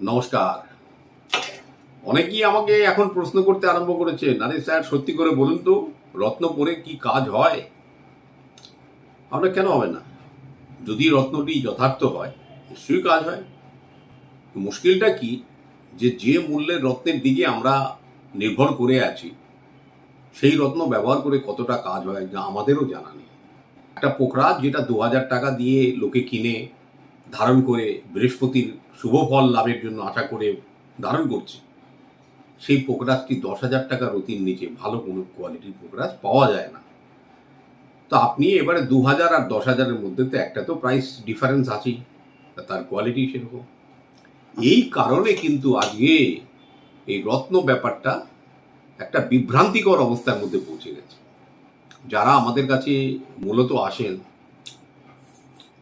নমস্কার। অনেকেই আমাকে এখন প্রশ্ন করতে আরম্ভ করেছে আরে স্যার, সত্যি করে বলুন তো, রত্ন পরে কি কাজ হয়? আপনার কেন হবে না? যদি রত্নটি যথার্থ হয়, নিশ্চয়ই কাজ হয়। মুশকিলটা কি? যে যে মূল্যের রত্নের দিকে আমরা নির্ভর করে আছি, সেই রত্ন ব্যবহার করে কতটা কাজ হয়, যা আমাদেরও জানা নেই। একটা পোকরাজ যেটা দু হাজার টাকা দিয়ে লোকে কিনে ধারণ করে বৃহস্পতির শুভ ফল লাভের জন্য আশা করে ধারণ করছে। সেই পোকরাজটি দশ হাজার টাকার অতির নিচে ভালো কোনো কোয়ালিটির পোকরাজ পাওয়া যায় না। তো আপনি এবারে দু হাজার আর দশ হাজারের মধ্যে তো একটা তো প্রাইস ডিফারেন্স আছেই তার কোয়ালিটি সেরকম। এই কারণে কিন্তু আজকে এই রত্ন ব্যাপারটা একটা বিভ্রান্তিকর অবস্থার মধ্যে পৌঁছে গেছে। যারা আমাদের কাছে মূলত আসেন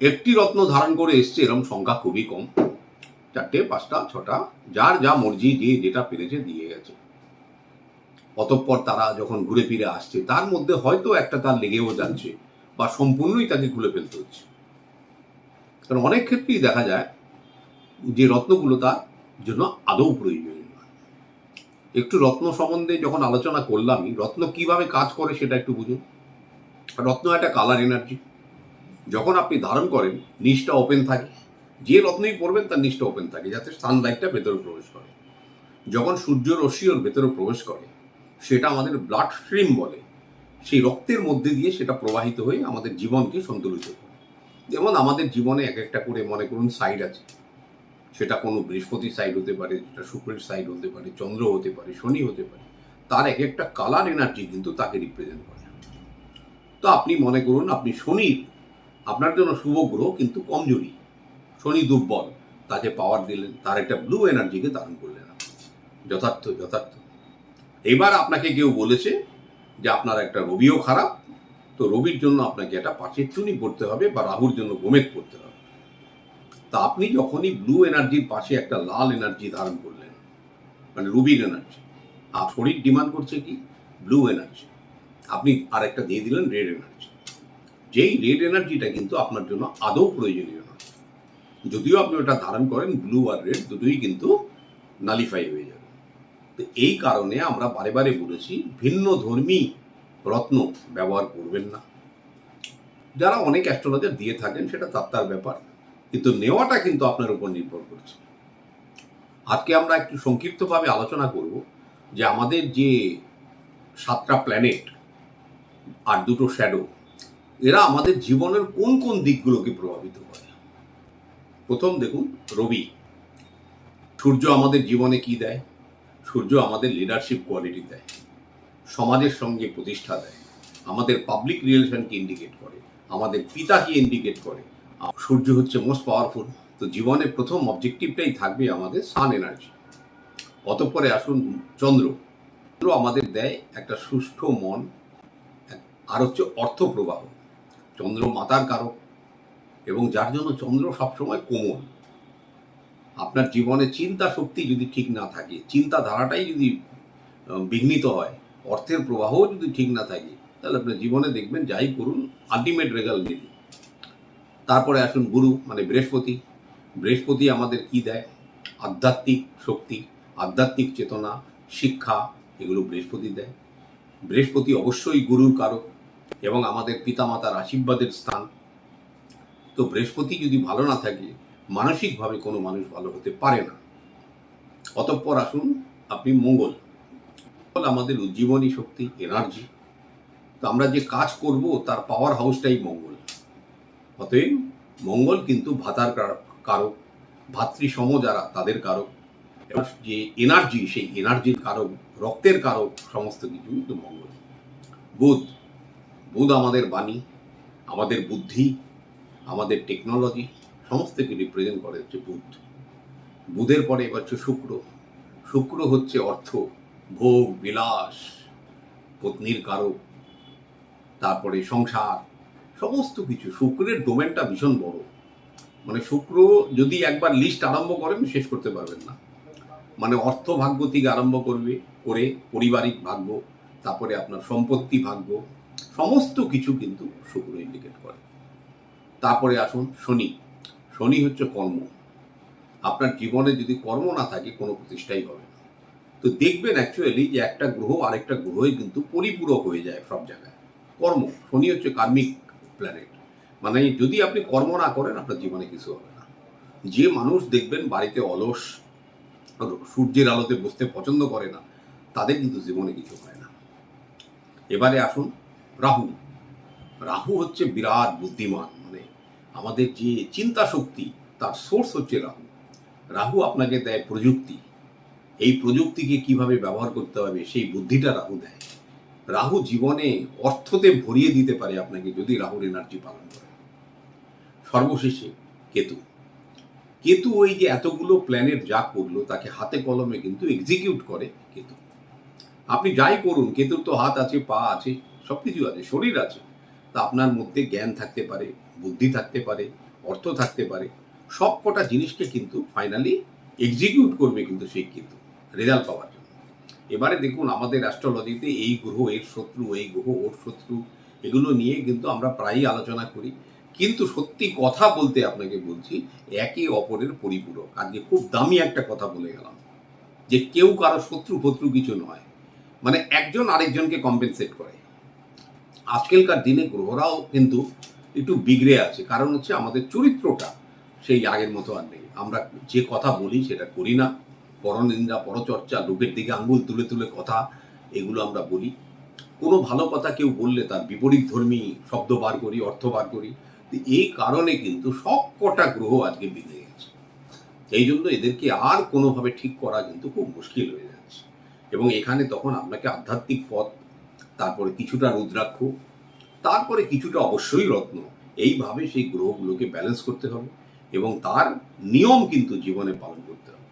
একটি রত্ন ধারণ করে এসছে এরকম সংখ্যা খুবই কম। চারটে, পাঁচটা, ছটা, যার যা মর্জি যে যেটা পেরেছে দিয়ে গেছে। অতঃপর তারা যখন ঘুরে ফিরে আসছে, তার মধ্যে হয়তো একটা তার লেগেও যাচ্ছে বা সম্পূর্ণই তাকে খুলে ফেলতে হচ্ছে। কারণ অনেক ক্ষেত্রেই দেখা যায় যে রত্নগুলো তার জন্য আদৌ প্রয়োজনীয় নয়। একটু রত্ন সম্বন্ধে যখন আলোচনা করলামই, রত্ন কীভাবে কাজ করে সেটা একটু বুঝুন। রত্ন একটা কালার এনার্জি যখন আপনি ধারণ করেন, নিচটা ওপেন থাকে। যে রত্নই পরবেন, তার নিচটা ওপেন থাকে, যাতে সানলাইটটা ভেতরে প্রবেশ করে। যখন সূর্য রশ্মি ওর ভেতরে প্রবেশ করে, সেটা আমাদের ব্লাড স্ট্রিম বলে। সেই রক্তের মধ্যে দিয়ে সেটা প্রবাহিত হয়ে আমাদের জীবনকে সন্তুলিত করে। যেমন আমাদের জীবনে এক একটা করে, মনে করুন সাইড আছে। সেটা কোনো বৃহস্পতি সাইড হতে পারে, সেটা শুক্রের সাইড হতে পারে, চন্দ্র হতে পারে, শনি হতে পারে। তার এক একটা কালার এনার্জি কিন্তু তাকে রিপ্রেজেন্ট করে। তো আপনি মনে করুন, আপনি শনির আপনার জন্য শুভ গ্রহ কিন্তু কমজোরি। শনি দুর্বল, তাকে পাওয়ার দিলেন, তার একটা ব্লু এনার্জিকে ধারণ করলেন। যথার্থ যথার্থ। এবার আপনাকে কেউ বলেছে যে আপনার একটা রবিও খারাপ, তো রবির জন্য আপনাকে একটা পাঁচের চুনি পড়তে হবে বা রাহুর জন্য গোমেদ পড়তে হবে। তা আপনি যখনই ব্লু এনার্জির পাশে একটা লাল এনার্জি ধারণ করলেন মানে রুবির এনার্জি আর শরীর ডিমান্ড করছে কি? ব্লু এনার্জি আপনি আরেকটা দিয়ে দিলেন রেড এনার্জি যেই রেড এনার্জিটা কিন্তু আপনার জন্য আদৌ প্রয়োজনীয় নয়। যদিও আপনি ওটা ধারণ করেন ব্লু আর রেড দুটোই কিন্তু নালিফাই হয়ে যাবে। তো এই কারণে আমরা বারে বারে বলেছি, ভিন্ন ধর্মী রত্ন ব্যবহার করবেন না। যারা অনেক অ্যাস্ট্রোলজার দিয়ে থাকেন, সেটা তার তার ব্যাপার। কিন্তু নেওয়াটা কিন্তু আপনার উপর নির্ভর করছে। আজকে আমরা একটু সংক্ষিপ্তভাবে আলোচনা করব যে আমাদের যে সাতটা প্ল্যানেট আর দুটো শ্যাডো এরা আমাদের জীবনের কোন কোন দিকগুলোকে প্রভাবিত করে? প্রথম দেখুন, রবি। সূর্য আমাদের জীবনে কি দেয়? সূর্য আমাদের লিডারশিপ কোয়ালিটি দেয়। সমাজের সঙ্গে প্রতিষ্ঠা দেয়। আমাদের পাবলিক রিলেশনকে ইন্ডিকেট করে। আমাদের পিতাকে ইন্ডিকেট করে। সূর্য হচ্ছে মোস্ট পাওয়ারফুল তো জীবনের প্রথম অবজেক্টিভটাই থাকবে আমাদের সান এনার্জি অতঃপরে আসুন, চন্দ্র। চন্দ্র আমাদের দেয় একটা সুষ্ঠু মন, আর হচ্ছে অর্থ প্রবাহ চন্দ্র মাতার কারক এবং যার জন্য চন্দ্র সবসময় কোমল। আপনার জীবনে চিন্তা শক্তি যদি ঠিক না থাকে, চিন্তাধারাটাই যদি বিঘ্নিত হয়, অর্থের প্রবাহও যদি ঠিক না থাকে, তাহলে আপনার জীবনে দেখবেন যাই করুন আলটিমেট রেজাল্ট দিন। তারপরে আসুন গুরু মানে বৃহস্পতি। বৃহস্পতি আমাদের কি দেয়? আধ্যাত্মিক শক্তি, আধ্যাত্মিক চেতনা, শিক্ষা, এগুলো বৃহস্পতি দেয়। বৃহস্পতি অবশ্যই গুরুর কারক। এবং আমাদের পিতামাতার আশীর্বাদের স্থান। তো বৃহস্পতি যদি ভালো না থাকে, মানসিকভাবে কোনো মানুষ ভালো হতে পারে না। অতঃপর আসুন, আপনি মঙ্গল। মঙ্গল আমাদের উজ্জীবনী শক্তি এনার্জি তো আমরা যে কাজ করব, তার পাওয়ার হাউসটাই মঙ্গল। অতএব মঙ্গল কিন্তু ভাতার কারক। ভাতৃসম যারা, তাদের কারক। যে এনার্জি সেই এনার্জির কারক, রক্তের কারক, সমস্ত কিছু কিন্তু মঙ্গল। বুধ বুধ আমাদের বাণী, আমাদের বুদ্ধি, আমাদের টেকনোলজি সমস্তকে রিপ্রেজেন্ট করে হচ্ছে বুধ। বুধের পরে এবার হচ্ছে শুক্র। শুক্র হচ্ছে অর্থ, ভোগ, বিলাস, পত্নীর কারক তারপরে সংসার, সমস্ত কিছু। শুক্রের ডোমেনটা ভীষণ বড়। মানে শুক্র যদি একবার লিস্ট আরম্ভ করেন, শেষ করতে পারবেন না। মানে অর্থ ভাগ্য থেকে আরম্ভ করবে, করে পারিবারিক ভাগ্য, তারপরে আপনার সম্পত্তি ভাগ্য সমস্ত কিছু কিন্তু শুক্র ইন্ডিকেট করে। তারপরে আসুন শনি। শনি হচ্ছে কর্ম। আপনার জীবনে যদি কর্ম না থাকে, কোনো প্রতিষ্ঠাই হবে না। তো দেখবেন অ্যাকচুয়ালি যে একটা গ্রহ আরেকটা গ্রহে কিন্তু পরিপূরক হয়ে যায় সব জায়গায়। কর্ম। শনি হচ্ছে কার্মিক প্ল্যানেট মানে যদি আপনি কর্ম না করেন, আপনার জীবনে কিছু হবে না। যে মানুষ দেখবেন বাড়িতে অলস, সূর্যের আলোতে বসতে পছন্দ করে না, তাদের কিন্তু জীবনে কিছু হয় না। এবারে আসুন রাহু। রাহু হচ্ছে বিরাট বুদ্ধিমান মানে আমাদের যে চিন্তা শক্তি, তার সোর্স হচ্ছে রাহু। রাহু আপনাকে দেয় প্রযুক্তি। এই প্রযুক্তিকে কীভাবে ব্যবহার করতে হবে, সেই বুদ্ধিটা রাহু দেয়। রাহু জীবনে অর্থতে ভরিয়ে দিতে পারে আপনাকে যদি রাহুর এনার্জি পালন করে সর্বশেষে কেতু। কেতু ওই যে এতগুলো প্ল্যানেট যা করল, তাকে হাতে কলমে কিন্তু এক্সিকিউট করে কেতু। আপনি যাই করুন, কেতুর তো হাত আছে, পা আছে সব কিছু আছে, শরীর আছে। তা আপনার মধ্যে জ্ঞান থাকতে পারে, বুদ্ধি থাকতে পারে, অর্থ থাকতে পারে। সব কটা জিনিসকে কিন্তু ফাইনালি এক্সিকিউট করবে কিন্তু সেই কিন্তু রেজাল্ট পাওয়ার জন্য। এবারে দেখুন, আমাদের অ্যাস্ট্রোলজিতে এই গ্রহ, এর শত্রু, এই গ্রহ, ওর শত্রু, এগুলো নিয়ে কিন্তু আমরা প্রায়ই আলোচনা করি। কিন্তু সত্যি কথা বলতে আপনাকে বলছি, একে অপরের পরিপূরক। আজকে খুব দামি একটা কথা বলে গেলাম, যে কেউ কারও শত্রু ফত্রু কিছু নয়। মানে একজন আরেকজনকে কম্পেনসেট করে। আজকালকার দিনে গ্রহরাও কিন্তু একটু বিগড়ে আছে। কারণ হচ্ছে আমাদের চরিত্রটা সেই আগের মতো আর নেই। আমরা যে কথা বলি সেটা করি না। পরনিন্দা, পরচর্চা, লোকের দিকে আঙ্গুল তুলে তুলে কথা, এগুলো আমরা বলি। কোনো ভালো কথা কেউ বললে তার বিপরীত ধর্মী শব্দ বার করি, অর্থ বার করি। এই কারণে কিন্তু সব কটা গ্রহ আজকে বিগড়ে গেছে। এই জন্য এদেরকে আর কোনোভাবে ঠিক করা কিন্তু খুব মুশকিল হয়ে যাচ্ছে। এবং এখানে তখন আপনাকে আধ্যাত্মিক পথ তারপরে কিছুটা রুদ্রাক্ষ, তারপরে কিছুটা অবশ্যই রত্ন। এইভাবে সেই গ্রহগুলোকে ব্যালেন্স করতে হবে এবং তার নিয়ম কিন্তু জীবনে পালন করতে হবে।